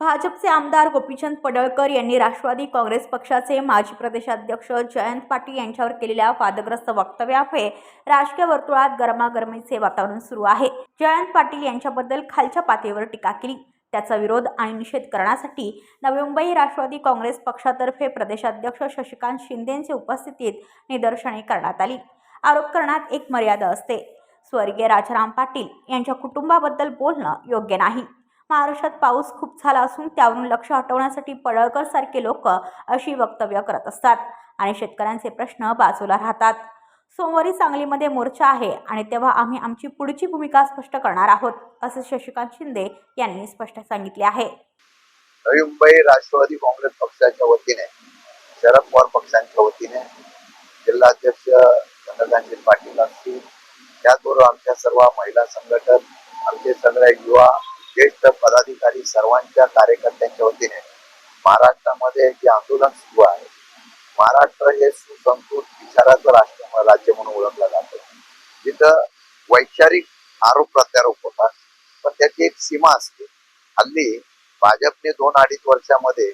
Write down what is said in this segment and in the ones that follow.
भाजपचे आमदार गोपीचंद पडळकर यांनी राष्ट्रवादी काँग्रेस पक्षाचे माजी प्रदेशाध्यक्ष जयंत पाटील यांच्यावर केलेल्या वादग्रस्त वक्तव्यामुळे राजकीय वर्तुळात गरमागरमीचे वातावरण सुरू आहे. जयंत पाटील यांच्याबद्दल खालच्या पातळीवर टीका केली. त्याचा विरोध आणि निषेध करण्यासाठी नवी मुंबई राष्ट्रवादी काँग्रेस पक्षातर्फे प्रदेशाध्यक्ष शशिकांत शिंदेंच्या उपस्थितीत निदर्शने करण्यात आली. आरोप करण्यात एक मर्यादा असते. स्वर्गीय राजाराम पाटील यांच्या कुटुंबाबद्दल बोलणं योग्य नाही. महाराष्ट्रात पाऊस खूप झाला असून त्यावरून लक्ष हटवण्यासाठी पडळकर सारखे लोक अशी वक्तव्य करत असतात आणि शेतकऱ्यांचे प्रश्न बाजूला राहतात. सोमवारी सांगलीमध्ये मोर्चा आहे आणि तेव्हा आम्ही आमची पुढची भूमिका स्पष्ट करणार आहोत असे शशिकांत शिंदे यांनी स्पष्ट सांगितले आहे. नवी मुंबई राष्ट्रवादी काँग्रेस पक्षाच्या वतीने शरद पवार पक्षांच्या वतीने जिल्हाध्यक्ष चंद्रकांत पाटील असतील त्याचबरोबर आमच्या सर्व महिला संघटन आमचे सगळे युवा ज्येष्ठ पदाधिकारी सर्वांच्या कार्यकर्त्यांच्या वतीने महाराष्ट्रामध्ये जे आंदोलन सुरू आहे महाराष्ट्र हे सुसंस्कृत विचाराचं राष्ट्र राज्य म्हणून ओळखला जातो. जिथं वैचारिक आरोप प्रत्यारोप होतात पण त्याची एक सीमा असते. हल्ली भाजपने दोन अडीच वर्षामध्ये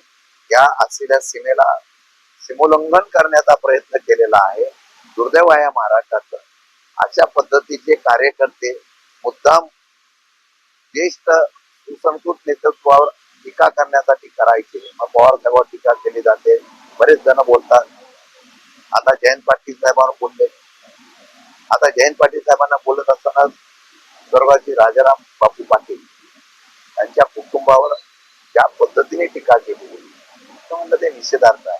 या असलेल्या सीमेला सीमोल्लंघन करण्याचा प्रयत्न केलेला आहे दुर्दैव आहे या महाराष्ट्राचं. अशा पद्धतीचे कार्यकर्ते मुद्दाम ज्येष्ठ सुसंस्कृत नेतृत्वावर टीका करण्यासाठी करायचे. मग पवार साहेबांवर टीका केली जाते. बरेच जण बोलतात आता जयंत पाटील साहेबांना बोलले. आता जयंत पाटील साहेबांना बोलत असताना स्वर्गाची राजाराम बापू पाटील त्यांच्या कुटुंबावर ज्या पद्धतीने टीका केली तर म्हणलं ते निषेधार्थ आहे.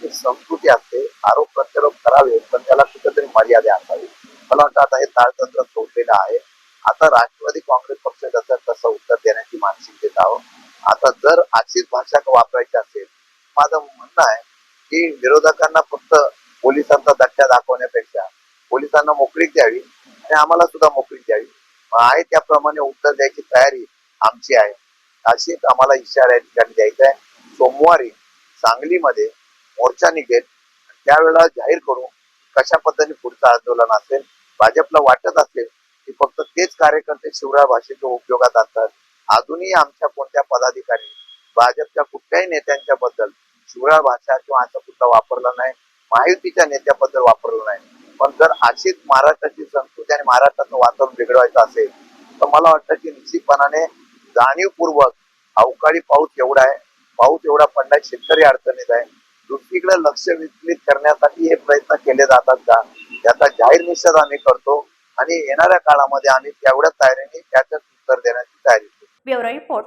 की संस्कृती असते आरोप प्रत्यारोप करावे पण त्याला कुठेतरी मर्यादा असावी. मला वाटतं आता हे ताळतंत्र सोडलेलं आहे. आता राष्ट्रवादी काँग्रेस पक्ष त्याचं तसं उत्तर देण्याची मानसिकतेत आहोत. आता जर अशीच भाषा वापरायची असेल माझं म्हणणं आहे की विरोधकांना फक्त पोलिसांचा धक्का दाखवण्यापेक्षा पोलिसांना मोकळीक द्यावी आणि आम्हाला सुद्धा मोकळीक द्यावी. आहे त्याप्रमाणे उत्तर द्यायची तयारी आमची आहे. अशीच आम्हाला इशारा या ठिकाणी द्यायचा आहे. सोमवारी सांगलीमध्ये मोर्चा निघेल. त्यावेळेला जाहीर करू कशा पद्धतीने पुढचं आंदोलन असेल भाजपला वाटत असेल की फक्त तेच कार्यकर्ते शिवराय भाषेच्या उपयोगात असतात. अजूनही आमच्या कोणत्या पदाधिकारी भाजपच्या कुठल्याही नेत्यांच्या बद्दल शिवराय भाषा किंवा असा कुठला वापरला नाही. महायुतीच्या नेत्याबद्दल वापरलं नाही. पण जर अशीच महाराष्ट्राची संस्कृती आणि महाराष्ट्राचं वातावरण बिघडवायचं असेल तर मला वाटतं की निश्चितपणाने जाणीवपूर्वक अवकाळी पाऊस एवढा आहे. पाऊस एवढा पडलाय शेतकरी अडचणीत आहे. दुसरीकडे लक्ष विचलित करण्यासाठी हे प्रयत्न केले जातात का? याचा जाहीर निषेध आम्ही करतो आणि येणाऱ्या काळामध्ये आम्ही तेवढ्या तयारीने त्याच्यात उत्तर देण्याची तयारी ब्युरो रिपोर्ट.